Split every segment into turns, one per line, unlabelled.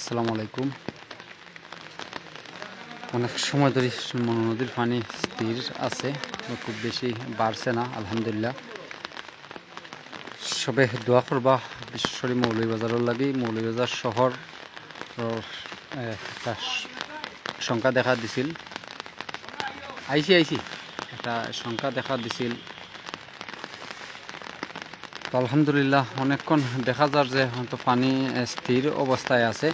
আসসালামু আলাইকুম। অনেক সময় ধরে মনো নদীর পানি স্থির আছে খুব বেশি বাড়ছে না, আলহামদুলিল্লাহ। সবে দোয়া করবা বিশেষ করে মৌলভীবাজারের লাগি, মৌলভীবাজার শহর একটা সংখ্যা দেখা দিছিল। আইসি আইসি একটা সংখ্যা দেখা দিছিল। তো আলহামদুলিল্লাহ, অনেকক্ষণ দেখা যার যে হয়তো পানি স্থির অবস্থায় আছে।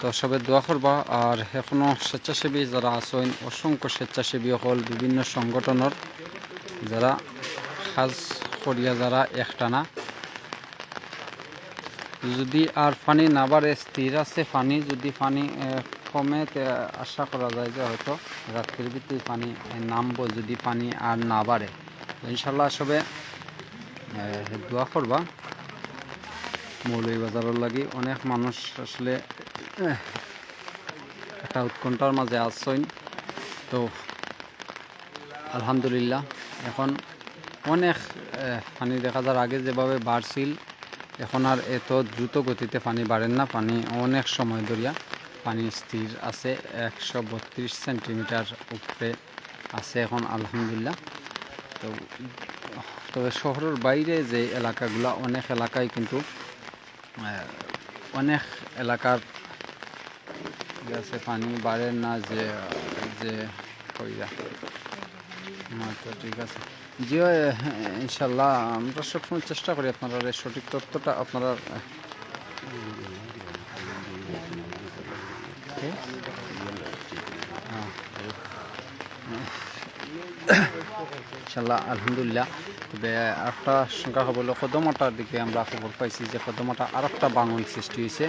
তো সবে দোয়া করবা। আর এখনও স্বেচ্ছাসেবী যারা আছেন, অসংখ্য স্বেচ্ছাসেবী হল বিভিন্ন সংগঠনের যারা সাজ করিয়া যারা একটানা। যদি আর পানি না বাড়ে, স্থির আছে পানি, যদি পানি কমে আশা করা যায় যে হয়তো রাত্রির ভিতরে পানি নামবো, যদি পানি আর না বাড়ে। ইনশাল্লাহ সবে দোয়া করবা। মৌলভীবাজারের লাগি অনেক মানুষ আসলে একটা উৎকণ্ঠার মাঝে আসছেন তো, আলহামদুলিল্লাহ, এখন অনেক পানি দেখা যার আগে যেভাবে বাড়ছিল, এখন আর এত দ্রুত গতিতে পানি বাড়েন না। পানি অনেক সময় ধরিয়া পানি স্থির আছে, একশো বত্রিশ সেন্টিমিটার উপরে আছে এখন, আলহামদুলিল্লাহ। তো তবে শহরের বাইরে যে এলাকাগুলো অনেক এলাকায় কিন্তু অনেক এলাকার আছে পানি বাড়ে না যে যে কইরা। তো ঠিক আছে। জিও ইনশাল্লাহ আমরা সবসময় চেষ্টা করি আপনারা এই সঠিক তথ্যটা আপনারা আহ, কে? হ্যাঁ। ইনশাল্লাহ আলহামদুলিল্লাহ। তবে একটা খবর হলো কদমাটার দিকে আমরা খবর পাইছি যে কদমাটা আর একটা বাঙন সৃষ্টি হয়েছে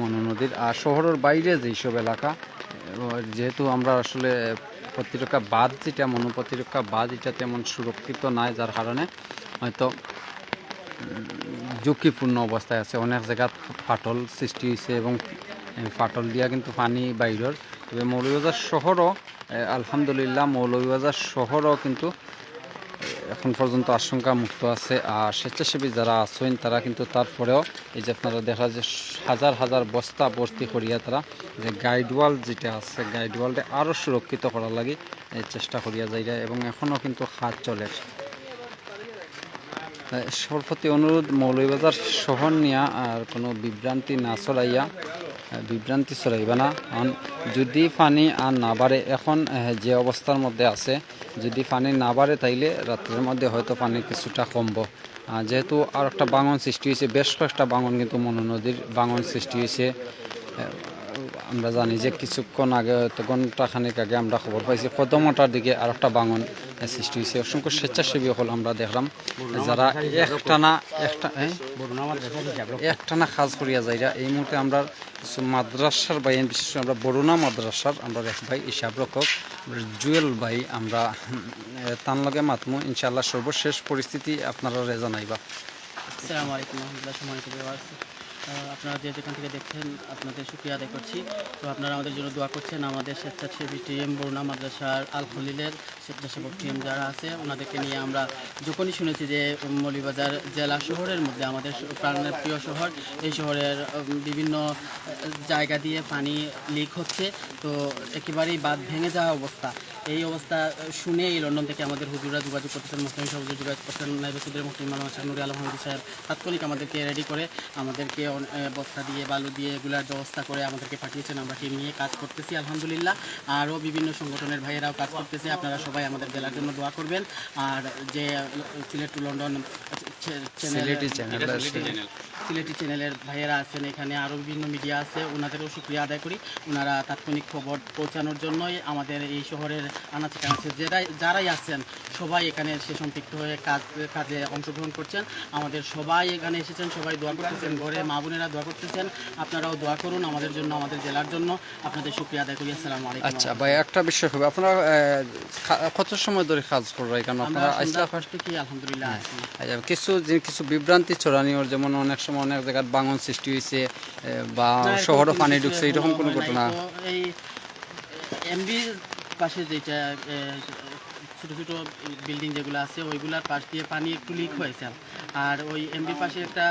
মনু নদীর। আর শহরের বাইরে যেসব এলাকা, যেহেতু আমরা আসলে প্রতিরক্ষা বাঁধ যেটা, মনু প্রতিরক্ষা বাঁধ, এটা তেমন সুরক্ষিত নাই যার কারণে হয়তো ঝুঁকিপূর্ণ অবস্থায় আছে। অনেক জায়গাত ফাটল সৃষ্টি হয়েছে এবং ফাটল দিয়া কিন্তু পানি বাইরের। তবে মৌলভীবাজার শহরও আলহামদুলিল্লাহ মৌলভীবাজার শহরও কিন্তু এখন পর্যন্ত আশঙ্কা মুক্ত আছে। আর স্বেচ্ছাসেবী যারা আছেন তারা কিন্তু তারপরেও এই যে আপনারা দেখা যায় হাজার হাজার বস্তা ভর্তি করিয়া তারা যে গাইডওয়াল যেটা আছে গাইডওয়ালটা আরও সুরক্ষিত করার লাগে চেষ্টা করিয়া যায় এবং এখনও কিন্তু হাত চলে। সবার প্রতি অনুরোধ মৌলভীবাজার শহর নিয়া আর কোনো বিভ্রান্তি না আহ, বিভ্রান্তি ছড়াইবা না। কারণ যদি পানি আর না বাড়ে এখন যে অবস্থার মধ্যে আছে, যদি পানি না বাড়ে তাইলে রাত্রের মধ্যে হয়তো পানি কিছুটা কমবো। যেহেতু আর একটা বাঙন সৃষ্টি হয়েছে বেশ কয়েকটা বাঙন কিন্তু মনো নদীর বাঙন সৃষ্টি হয়েছে আমরা জানি যে কিছুক্ষণ আগে, হয়তো ঘন্টাখানিক আগে আমরা খবর পাইছি কদমটার দিকে আর একটা বাঙন সৃষ্টি হয়েছে। অসংখ্য স্বেচ্ছাসেবী হল আমরা দেখলাম। যারা একটানা, একটা? একটানা কাজ করিয়া যাইরা, এই মুহূর্তে আমরা মাদ্রাসার ভাই, বিশেষ করে আমরা বরুণা মাদ্রাসার আমরা এক ভাই, হিসাব রক্ষক জুয়েল ভাই, আমরা তার লগে মাতমু। ইনশাল্লাহ সর্বশেষ পরিস্থিতি আপনারা জানাইবা।
আসসালামু আলাইকুম রহমতুল্লাহ আপনারা যে যেখান থেকে দেখছেন, আপনাদের শুক্রিয়া আদায় করছি। তো আপনারা আমাদের জন্য দোয়া করছেন আমাদের স্বেচ্ছাসেবী টিম, বরুণা মাদ্রাসার আল খলিলের স্বেচ্ছাসেবক টিম যারা আছে, ওনাদেরকে নিয়ে আমরা যখনই শুনেছি যে মৌলিবাজার জেলা শহরের মধ্যে আমাদের প্রাণের প্রিয় শহর, এই শহরের বিভিন্ন জায়গা দিয়ে পানি লিক হচ্ছে, তো একেবারেই বাদ ভেঙে যাওয়া অবস্থা। এই অবস্থা শুনে এই লন্ডন থেকে আমাদের হুজুরা যোগাযোগ করতেছেন মুসলিম সহ যোগাযোগ করতেন নাইবসুদ্দের মুসলিম শাহ নুরি আলম হামিদ সাহেব তাৎক্ষণিক আমাদেরকে রেডি করে আমাদেরকে বস্তা দিয়ে বালু দিয়ে এগুলার ব্যবস্থা করে আমাদেরকে পাঠিয়েছেন আমরা টিম নিয়ে কাজ করতেছি আলহামদুলিল্লাহ। আরও বিভিন্ন সংগঠনের ভাইয়েরাও কাজ করতেছে আপনারা সবাই আমাদের জেলার জন্য দোয়া করবেন। আর যে Sylhet to London
channel
Sylheti চ্যানেলের ভাইয়েরা আছেন এখানে আরও বিভিন্ন মিডিয়া আছে ওনাদেরও শুক্রিয়া আদায় করি। ওনারা তাৎক্ষণিক খবর পৌঁছানোর জন্যই আমাদের এই শহরের আনাচে কানাচে যারাই যারাই আছেন সবাই এখানে এসে সম্পৃক্ত হয়ে কাজ কাজে অংশগ্রহণ করছেন। আমাদের সবাই এখানে এসেছেন সবাই দোয়া করতেছেন ঘরে মা বোনেরা দোয়া করতেছেন। আপনারাও দোয়া করুন আমাদের জন্য আমাদের জেলার জন্য। আপনাদের শুক্রিয়া আদায় করি আসসালামু আলাইকুম।
আচ্ছা ভাই একটা বিষয় হবে। আপনারা কত সময় ধরে কাজ করবেন
এখানে?
আপনারা
আলহামদুলিল্লাহ
আচ্ছা, কিছু কিছু বিভ্রান্তি ছড়ানিওর যেমন অনেক সময় অনেক জায়গায় বাঙন সৃষ্টি হয়েছে বা শহরও পানি ঢুকছে এরকম কোনো। ঘটনা
এই এমবির পাশে যেটা ছোট ছোট বিল্ডিং যেগুলো আছে ওইগুলার পাশ দিয়ে পানি একটু লিক হয়েছে আর ওই এমবির পাশে একটা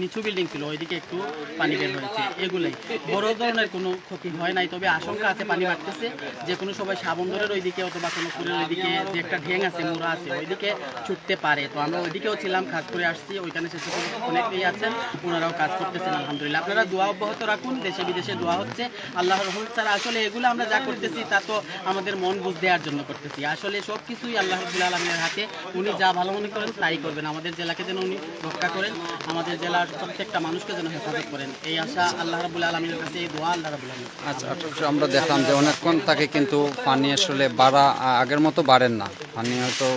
নিচু বিল্ডিং ছিল, ওইদিকে একটু পানি বের হয়েছে, এগুলোই। বড় ধরনের কোনো ক্ষতি হয় নাই, তবে আশঙ্কা আছে পানি বাড়তেছে। যে কোনো সময় সাবন্দরের ওইদিকে অথবা কোনো পুরের ওইদিকে যে একটা ঢেং আছে, মুড়া আছে, ওইদিকে ছুটতে পারে। তো আমরা ওইদিকেও ছিলাম, কাজ করে আসছি, ওইখানে শেষে অনেকেই আছেন, ওনারাও কাজ করতেছেন, আলহামদুলিল্লাহ। আপনারা দোয়া অব্যাহত রাখুন, দেশে বিদেশে দোয়া হচ্ছে। আল্লাহ রহমত ছাড়া আসলে এগুলো আমরা যা করতেছি, তা তো আমাদের মন বুঝ দেওয়ার জন্য করতেছি। আসলে সব কিছুই আল্লাহ রবুল আলমীর হাতে, উনি যা ভালো মনে করেন তাই করবেন। আমাদের জেলাকে যেন উনি রক্ষা করেন। আমাদের জেলার প্রত্যেকটা মানুষকে যেন হেফাজত করেন। এই আশা আল্লাহ রাবুল আলমীর কাছে এই দোয়া আল্লাহ রাবুল আলমী
আচ্ছা আচ্ছা, আমরা দেখলাম যে অনেকক্ষণ তাকে কিন্তু পানি আসলে বাড়া আগের মতো বাড়েন না। পানি হয়তো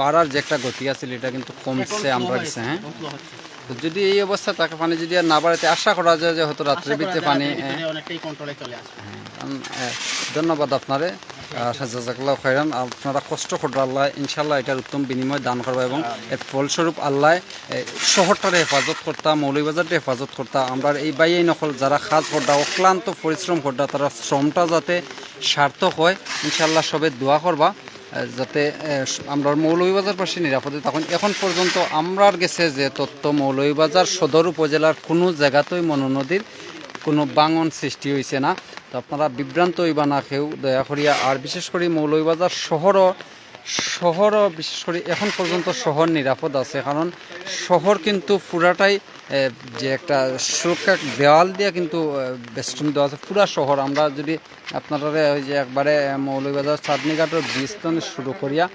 বাড়ার যে একটা গতি আছে এটা কিন্তু কমছে আমরা কাছে হ্যাঁ? তো যদি এই অবস্থা তাকে পানি যদি আর না বাড়াতে আশা করা যায় যে হয়তো রাত্রে ভিতরে পানি হ্যাঁ,
অনেকটাই কন্ট্রোলে চলে
উম, আহ, ধন্যবাদ আপনারে। জাজাকাল্লাহ খৈরান আপনারা কষ্ট করবে আল্লাহ ইনশাল্লাহ এটার উত্তম বিনিময় দান করবে এবং এর ফলস্বরূপ আল্লাহ শহরটারে হেফাজত করতা মৌলিবাজারটা হেফাজত করতা, আমরা এই বাইয়ে নকল যারা কাজ করতা, অক্লান্ত পরিশ্রম করতা, তারা শ্রমটা যাতে সার্থক হয় ইনশাল্লাহ সবে দোয়া করবা যাতে আমরা মৌলভীবাজার পাশে নিরাপদে তখন এখন পর্যন্ত আমরার গেছে যে তথ্য মৌলভীবাজার সদর উপজেলার কোনো জায়গাতেই মনোনদীর কোনো বাঙন সৃষ্টি হয়েছে না। তো আপনারা বিভ্রান্ত হইবা না কেউ, দয়া করিয়া। আর বিশেষ করে মৌলভীবাজার শহরও শহরও বিশেষ করে এখন পর্যন্ত শহর নিরাপদ আছে। কারণ শহর কিন্তু পুরাটাই যে একটা সুরক্ষা দেওয়াল দিয়ে কিন্তু বেষ্টন দেওয়া আছে। পুরা শহর। আমরা যদি আপনারা ওই যে একবারে মৌলভীবাজার চাঁদনিঘাটের থেকে শুরু করিয়া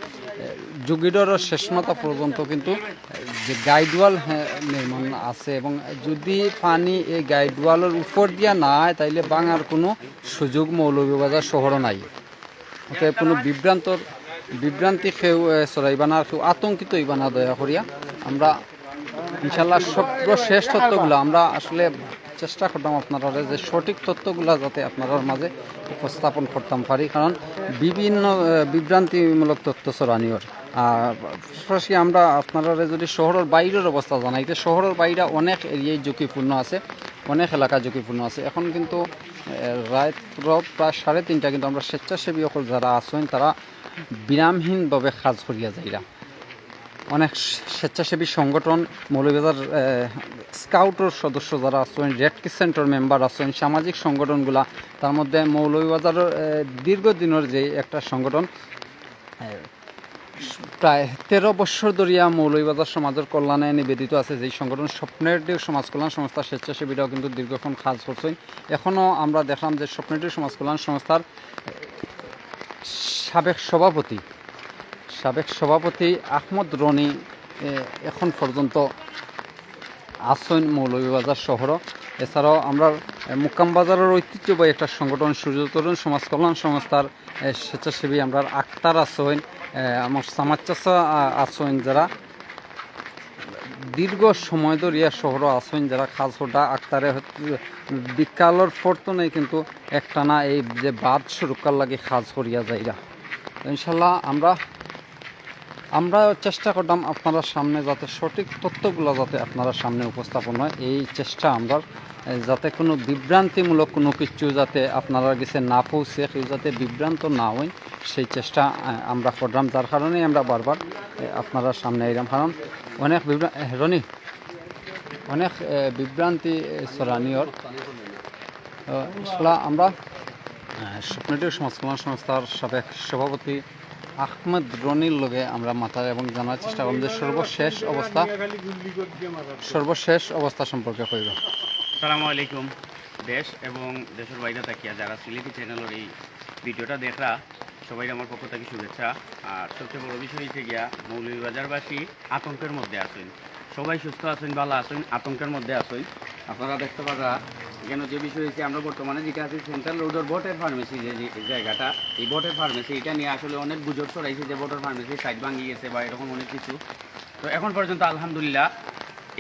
যুগিডর শেষ মাথা পর্যন্ত কিন্তু যে গাইডওয়াল নির্মাণ আছে এবং যদি পানি এই গাইডওয়ালের উপর দিয়া না হয় তাইলে বাঙার কোনো সুযোগ মৌলভীবাজার শহরও নাই। অতএব কোনো বিভ্রান্তর বিভ্রান্তি কেউ এ, চড়াইবা না আর কেউ আতঙ্কিত হইবা না দয়া করিয়া। আমরা ইনশাল্লাহ সর্বশেষ তথ্যগুলো আমরা আসলে চেষ্টা করতাম আপনারা যে সঠিক তথ্যগুলো যাতে আপনার মাঝে উপস্থাপন করতাম পারি, কারণ বিভিন্ন বিভ্রান্তিমূলক তথ্য আর পাশাপাশি আমরা আপনারা যদি শহরের বাইরের অবস্থা জানাই, যে শহরের বাইরে অনেক এরিয়ায় ঝুঁকিপূর্ণ আছে, অনেক এলাকা ঝুঁকিপূর্ণ আছে। এখন কিন্তু রাত প্রায় সাড়ে তিনটা কিন্তু আমরা স্বেচ্ছাসেবী যারা আছেন তারা বিরামহীনভাবে কাজ করিয়া যাইরা। অনেক স্বেচ্ছাসেবী সংগঠন মৌলভীবাজার স্কাউটের সদস্য যারা আছেন রেড সেন্টার মেম্বার আছেন সামাজিক সংগঠনগুলা তার মধ্যে মৌলভীবাজারের আহ, দীর্ঘদিনের যে একটা সংগঠন প্রায় তেরো বছর ধরিয়া মৌলভীবাজার সমাজের কল্যাণে নিবেদিত আছে। যেই সংগঠন স্বপ্নের সমাজ কল্যাণ সংস্থা স্বেচ্ছাসেবীরাও কিন্তু দীর্ঘক্ষণ কাজ করছেন। এখনও আমরা দেখলাম যে স্বপ্নের সমাজ কল্যাণ সংস্থার সাবেক সভাপতি সাবেক সভাপতি আহমদ রনি এখন পর্যন্ত আসন মৌলভীবাজার শহর। এছাড়াও আমরা এ, মুকাম বাজারের ঐতিহ্যবাহী একটা সংগঠন সূর্য তরুণ সমাজ কল্যাণ সংস্থার স্বেচ্ছাসেবী আমরা আক্তার আসন আমার সামাজ চাষা আসন যারা। দীর্ঘ সময় ধরিয়া শহর আসন যারা খাজোটা আক্তারে বিকালের ফর্তনে কিন্তু একটানা এই যে বাদ সুরক্ষার লাগে খাজ করিয়া যাইরা। ইনশাল্লাহ আমরা আমরা চেষ্টা করতাম আপনারা সামনে যাতে সঠিক তথ্যগুলো যাতে আপনারা সামনে উপস্থাপন হয়। এই চেষ্টা আমরা যাতে কোনো বিভ্রান্তিমূলক কোনো কিছু যাতে আপনারা কাছে না পৌঁছে, কেউ যাতে বিভ্রান্ত না হয়, সেই চেষ্টা আমরা করলাম যার কারণেই আমরা বারবার আপনারা সামনে এলাম কারণ অনেক রনি, অনেক বিভ্রান্তি ইনশাল্লাহ আমরা স্বপ্নটির সমাজ কল্যাণ সংস্থার সাবেক সভাপতি আহমেদ রনির লগে আমরা মাথা এবং জানার চেষ্টা করলাম যে সর্বশেষ অবস্থা সর্বশেষ অবস্থা সম্পর্কে কইব
সালামু আলাইকুম, দেশ এবং দেশের বাইরে থাকিয়া যারা সিলেটি চ্যানেলের এই ভিডিওটা দেখরা সবাই আমার পক্ষ থেকে শুভেচ্ছা। আর সবচেয়ে বড় বিষয় হচ্ছে গিয়া, মৌলভীবাজারবাসী আতঙ্কের মধ্যে আছেন। সবাই সুস্থ আছেন, ভালো আছেন, আতঙ্কের মধ্যে আছেন। আপনারা দেখতে পারা এখানে যে বিষয় হচ্ছে আমরা বর্তমানে যেটা আছি সেন্ট্রাল রোডের বটের ফার্মেসি যে জায়গাটা, এই বটের ফার্মেসি এটা নিয়ে আসলে অনেক গুজব ছড়াইছে যে বটের ফার্মেসি সাইড ভাঙি গেছে বা এরকম অনেক কিছু। তো এখন পর্যন্ত আলহামদুলিল্লাহ,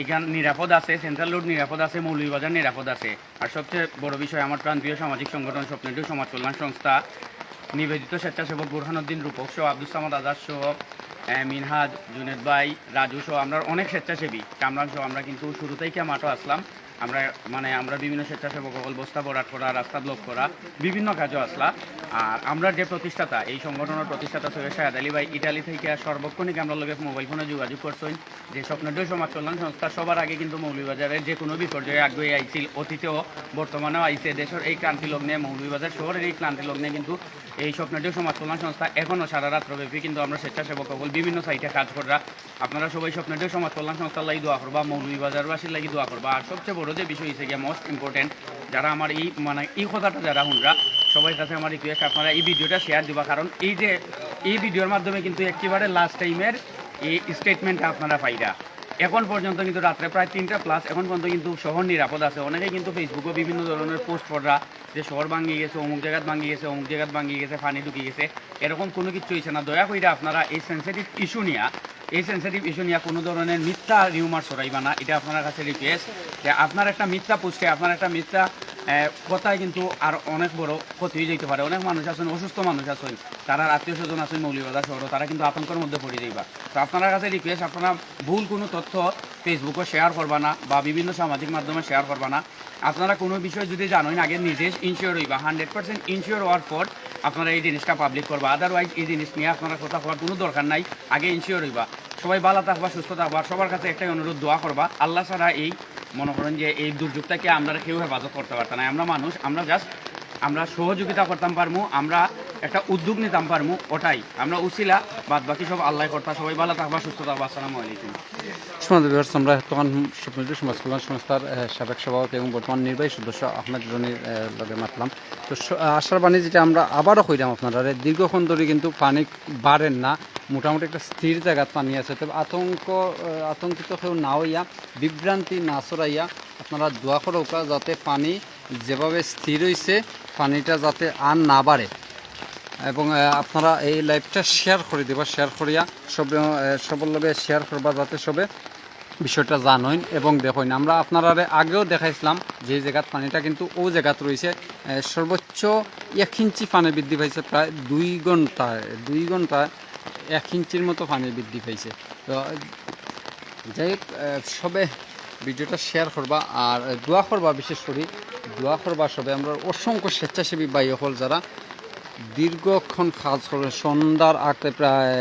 এখান নিরাপদ আছে সেন্ট্রাল রোড নিরাপদ আছে, মৌলভীবাজার নিরাপদ আছে। আর সবচেয়ে বড় বিষয় আমার প্রান্তীয় সামাজিক সংগঠন স্বপ্নটিও সমাজ কল্যাণ সংস্থা, নিবেদিত স্বেচ্ছাসেবক বুরহানুদ্দিন, রূপক সহ আব্দুল সামাদ আজাদ সহ মিনহাজ, জুনেদ ভাই, রাজু সহ, আমরা অনেক স্বেচ্ছাসেবী, কামরান সহ আমরা কিন্তু শুরু থেকে মাঠও আসলাম। আমরা মানে আমরা বিভিন্ন স্বেচ্ছাসেবক বস্তা ভরাট করা রাস্তা ব্লক করা বিভিন্ন কাজও আসলা। আর আমরা যে প্রতিষ্ঠাতা, এই সংগঠনের প্রতিষ্ঠাতা সৈয়দ শাহাদ আলী ভাই, ইটালি থেকে সর্বক্ষণিক আমরা লোকের মোবাইল ফোনে যোগাযোগ করছেন যে স্বপ্নদয় সমাজ কল্যাণ সংস্থা, সবার আগে কিন্তু মৌলভীবাজারের যে কোনো বিপর্যয়ে আগ্রহী আইছিল, অতীতেও, বর্তমানেও আইছে, দেশের এই ক্রান্তি লগ্নে, মৌলভীবাজার শহরের এই ক্রান্তি লগ্নে কিন্তু এই স্বপ্নদয় সমাজ কল্যাণ সংস্থা এখনও সারা রাত্রব্যাপী কিন্তু আমরা স্বেচ্ছাসেবক সকল বিভিন্ন সাইটে কাজ করা আপনারা সবাই স্বপ্নদয় সমাজ কল্যাণ সংস্থার লাগি দোয়া করবা, মৌলভীবাজারবাসীর লাগি দোয়া করবা। আর সবচেয়ে বড় যে বিষয় হিসেবে মোস্ট ইম্পর্টেন্ট যারা আমার এই মানে এই কথাটা যারা শুনরা সবার কাছে আমার রিকোয়েস্ট আপনারা এই ভিডিওটা শেয়ার দিবা। কারণ এই যে, এই ভিডিওর মাধ্যমে কিন্তু একেবারে লাস্ট টাইমের এই স্টেটমেন্টটা আপনারা পাইরা। এখন পর্যন্ত কিন্তু রাত্রে প্রায় তিনটা প্লাস এখন পর্যন্ত কিন্তু শহর নিরাপদ আছে। অনেকে কিন্তু ফেসবুকে বিভিন্ন ধরনের পোস্ট করা যে শহর ভাঙি গেছে, অমুক জায়গাত ভাঙি গেছে, অমুক জায়গাত ভাঙি গেছে, পানি ঢুকে গেছে। এরকম কোনো কিছু হয়েছে না। দয়া করে আপনারা এই সেন্সিটিভ ইস্যু নিয়ে, এই সেন্সিটিভ ইস্যু নিয়ে কোনো ধরনের মিথ্যা রিউমার সরাইবা না। এটা আপনার কাছে রিকোয়েস্ট যে আপনার একটা মিথ্যা পোস্টে আপনার একটা মিথ্যা কথায় কিন্তু আর অনেক বড় ক্ষতি হয়ে যেতে পারে। অনেক মানুষ আছেন, অসুস্থ মানুষ আছেন, তারা আত্মীয় স্বজন আছেন মৌলিবাজার শহর, তারা কিন্তু আতঙ্কের মধ্যে পড়ে যাইবা। তো আপনার কাছে রিকোয়েস্ট আপনারা ভুল কোনো তথ্য ফেসবুকে শেয়ার করবা না বা বিভিন্ন সামাজিক মাধ্যমে শেয়ার করবা না। আপনারা কোনো বিষয় যদি জানেন, আগে নিজে ইনশিওর হইবা। হান্ড্রেড পার্সেন্ট ইনশিওর হওয়ার পর আপনারা এই জিনিসটা পাবলিক করবা। আদারওয়াইজ এই জিনিস নিয়ে আপনারা কথা হওয়ার কোনো দরকার নাই। আগে ইনশিওর হইবা। সবাই ভালো থাকবা, সুস্থ থাকবা। সবার কাছে একটাই অনুরোধ, দোয়া করবা। আল্লাহ ছাড়া এই মনে করেন যে এই দুর্যোগটাকে আমরা কেউ হেফাজত করতে পারতাম না। আমরা মানুষ, আমরা জাস্ট আমরা সহযোগিতা করতাম পারমু, আমরা একটা উদ্যোগ নিতাম পারমু, ওটাই। আমরা উছিলা বাদ বাকি সব আল্লাহ করতাম সবাই ভালো থাকবা, সুস্থ থাকবা, আসসালামু আলাইকুম।
সমাজ বিভাগ আমরা তখন সমাজ কল্যাণ সংস্থার সাবেক সভাপতি এবং বর্তমান নির্বাহী সদস্য আহমেদ রনির লগে মাতলাম। তো আশার বাণী যেটা আমরা আবারও কইলাম আপনারা দীর্ঘক্ষণ ধরে কিন্তু পানি বাড়েন না, মোটামুটি একটা স্থির জায়গাত পানি আছে, তবে আতঙ্ক আতঙ্কিত কেউ না হইয়া, বিভ্রান্তি না ছড়াইয়া আপনারা দোয়া করৌকা যাতে পানি যেভাবে স্থির হয়েছে পানিটা যাতে আর না বাড়ে। এবং আপনারা এই লাইভটা শেয়ার করে দেবা শেয়ার করিয়া সব সবার লগে শেয়ার করবা যাতে সবে বিষয়টা জানইন এবং দেখইন। আমরা আপনারা আগেও দেখাইছিলাম যে জায়গাত পানিটা কিন্তু ও জায়গাত রয়েছে সর্বোচ্চ এক ইঞ্চি পানি বৃদ্ধি পাইছে প্রায় দুই ঘন্টায় দুই ঘন্টায় এক ইঞ্চির মতো পানি বৃদ্ধি পাইছে। তো, যাই সবে ভিডিওটা শেয়ার করবা আর দোয়া করবা, বিশেষ করে দোয়া করবা সবে আমরা অসংখ্য স্বেচ্ছাসেবী বাই হল যারা দীর্ঘক্ষণ কাজ করে সন্ধ্যার আগে প্রায়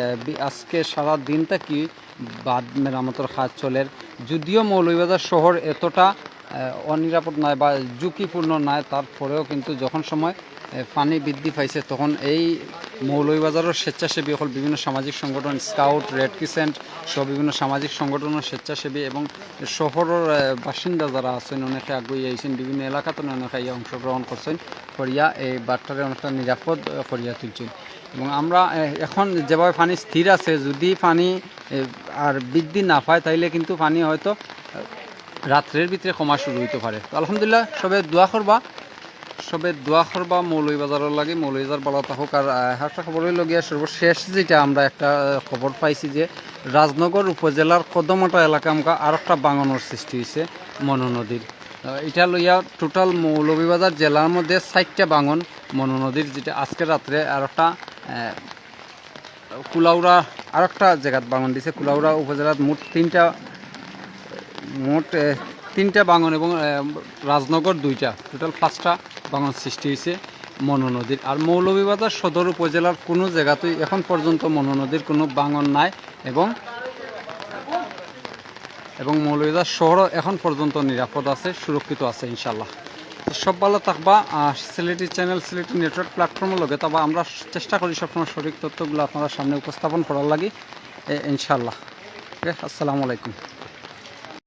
আজকে সারা দিনটা কি বাদ মেরামতের কাজ চলে। যদিও মৌলভীবাজার শহর এতটা অনিরাপদ নয় বা ঝুঁকিপূর্ণ নয়, তারপরেও কিন্তু যখন সময় পানি বৃদ্ধি পাইছে, তখন এই মৌলভীবাজারের স্বেচ্ছাসেবী হল বিভিন্ন সামাজিক সংগঠন, স্কাউট, রেড ক্রিসেন্ট সহ বিভিন্ন সামাজিক সংগঠনের স্বেচ্ছাসেবী এবং শহরের বাসিন্দা যারা আছেন, অনেকে আগ্রহী আইছেন বিভিন্ন এলাকাতে অনেকে ইয়ে অংশগ্রহণ করছেন। করিয়া এই বার্তারে অনেকটা নিরাপদ করিয়া তুলছেন। এবং আমরা এখন যেভাবে পানি স্থির আছে, যদি পানি আর বৃদ্ধি না পায়, তাইলে কিন্তু পানি হয়তো রাত্রের ভিতরে কমা শুরু হইতে পারে। তো আলহামদুলিল্লাহ, সবে দোয়া করবা। সবে দোয়া করবা মৌলভীবাজারের লাগে মৌলভীবাজার বলা হোক। আর একটা খবরের লগিয়া সর্বশেষ যেটা আমরা একটা খবর পাইছি যে রাজনগর উপজেলার কদমটা এলাকা আমকা আর একটা বাঙানোর সৃষ্টি হয়েছে মনু নদীর। আহ, এটা লইয়া টোটাল মৌলভীবাজার জেলার মধ্যে ষাটটা বাঙন মনু নদীর যেটা আজকে রাত্রে আর একটা কুলাউড়া আর একটা জায়গাত বাঙন দিছে। কুলাউড়া উপজেলার মোট তিনটা মোট তিনটা বাঙন এবং রাজনগর দুইটা। টোটাল পাঁচটা বাঙন সৃষ্টি হয়েছে মনু নদীর। আর মৌলভীবাজার সদর উপজেলার কোনো জায়গাতেই এখন পর্যন্ত মনু নদীর কোনো বাঙন নাই এবং এবং মৌলভীবাজার শহরও এখন পর্যন্ত নিরাপদ আছে, সুরক্ষিত আছে ইনশাল্লাহ সব ভালো থাকবা সিলেটি চ্যানেল সিলেটি নেটওয়ার্ক প্ল্যাটফর্মের লগে তবে আমরা চেষ্টা করি সবসময় সঠিক তথ্যগুলো আপনারা সামনে উপস্থাপন করার লাগে ইনশাল্লাহ ওকে, আসসালামু আলাইকুম।